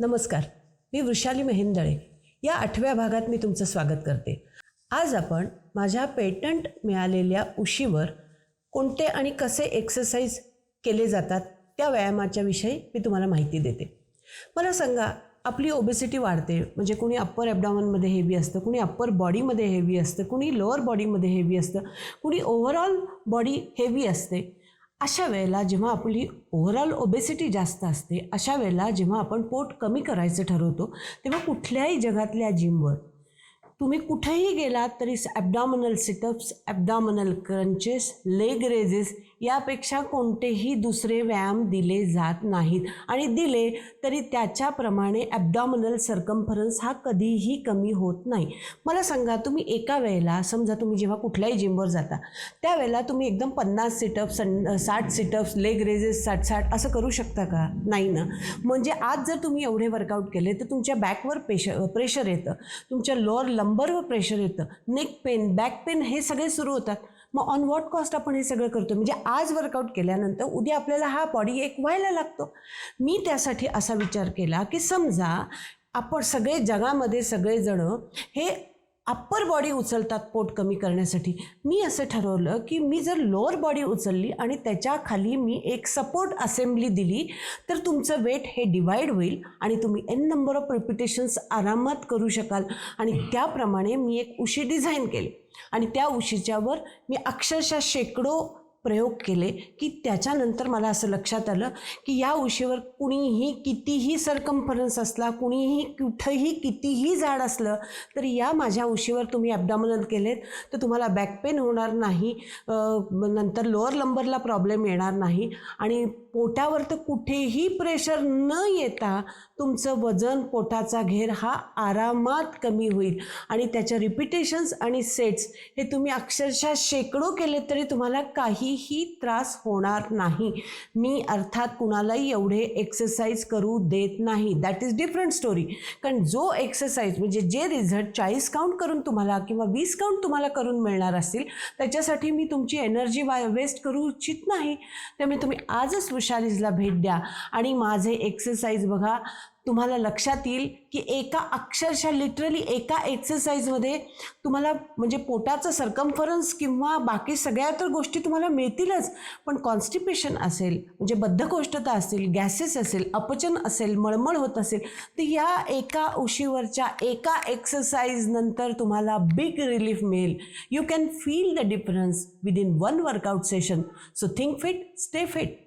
नमस्कार मी वृषाली महेंदळे. या आठव्या भागात मी तुमचं स्वागत करते. आज आपण माझ्या पेटंट मिळालेल्या उशीवर कोणते आणि कसे एक्सरसाइज केले जातात त्या व्यायामाच्या विषयी मी तुम्हाला माहिती देते. मला सांगा आपली ओबेसिटी वाढते म्हणजे कुणी अप्पर ॲबडॉमनमध्ये हेवी असतं कुणी अप्पर बॉडीमध्ये हेवी असतं कुणी लोअर बॉडीमध्ये हेवी असतं कुणी ओव्हरऑल बॉडी हेवी असते. अशा वेळेला जेव्हा आपली ओव्हरऑल ओबेसिटी जास्त असते अशा वेळेला जेव्हा आपण पोट कमी करायचं ठरवतो तेव्हा कुठल्याही जगातल्या जिमवर तुम्ही कुठेही गेलात तरी abdominal situps abdominal crunches leg raises यापेक्षा कोणतेही दुसरे व्यायाम दिले जात नाहीत. आणि दिले तरी त्याच्याप्रमाणे ॲबडॉमिनल सर्कम्फरन्स हा कधीही कमी होत नाही. मला सांगा तुम्ही एका वेळेला समजा तुम्ही जेव्हा कुठल्याही जिमवर जाता त्यावेळेला तुम्ही एकदम पन्नास सिटअप्स साठ सिटअप्स लेग रेजेस साठ साठ असं करू शकता का? नाही ना. म्हणजे आज जर तुम्ही एवढे वर्कआउट केले तर तुमच्या बॅकवर पेश प्रेशर येतं. तुमच्या लोअर लंबरवर प्रेशर येतं. नेक पेन बॅक पेन हे सगळे सुरू होतात. मग ऑन वॉट कॉस्ट आपण हे सगळं करतो? म्हणजे आज वर्कआउट केल्यानंतर उद्या आपल्याला हा बॉडी एक व्हायला लागतो. मी त्यासाठी असा विचार केला की समजा आपण सगळे जगामध्ये सगळेजणं हे अप्पर बॉडी उचलतात पोट कमी करण्यासाठी. मी असं ठरवलं की मी जर लोअर बॉडी उचलली आणि त्याच्याखाली मी एक सपोर्ट असेंब्ली दिली तर तुमचं वेट हे डिवाईड होईल आणि तुम्ही एन नंबर ऑफ रिपिटेशन्स आरामात करू शकाल. आणि त्याप्रमाणे मी एक उशी डिझाईन केली. आणि त्या उशीच्यावर मी अक्षरशः शेकडो प्रयोग केले की त्याच्यानंतर मला असं लक्षात आलं की या उशीवर कुणीही कितीही सरकम्फरन्स असला कुणीही कुठंही कितीही झाड असलं तरी या माझ्या उशीवर तुम्ही ॲबडॉमिनल केलेत तर तुम्हाला बॅक पेन होणार नाही नंतर लोअर लंबरला प्रॉब्लेम येणार नाही आणि पोटावर तर कुठेही प्रेशर न येता तुमचं वजन पोटाचा घेर हा आरामात कमी होईल. आणि त्याच्या रिपिटेशन्स आणि सेट्स हे तुम्ही अक्षरशः शेकडो केले तरी तुम्हाला काही काहीही त्रास होणार नाही. मी अर्थात कुणालाही एवढे एक्सरसाइज करू देत नाही. दॅट इज डिफरंट स्टोरी कारण जो एक्सरसाइज म्हणजे जे रिझल्ट चाळीस काउंट करून तुम्हाला किंवा वीस काउंट तुम्हाला करून मिळणार असतील त्याच्यासाठी मी तुमची एनर्जी वा वेस्ट करू इच्छित नाही. त्यामुळे तुम्ही आजच वृषालीजला भेट द्या. आणि माझे एक्सरसाइज बघा तुम्हाला लक्षात येईल की एका अक्षरशः लिटरली एका एक्सरसाइजमध्ये तुम्हाला म्हणजे पोटाचं सर्कम्फरन्स किंवा बाकी सगळ्या तर गोष्टी तुम्हाला मिळतीलच. पण कॉन्स्टिपेशन असेल म्हणजे बद्धकोष्ठता असेल गॅसेस असेल अपचन असेल मळमळ होत असेल तर या एका उशीवरच्या एका एक्सरसाइज नंतर तुम्हाला बिग रिलीफ मिळेल. You can feel the difference within one workout session so think fit stay fit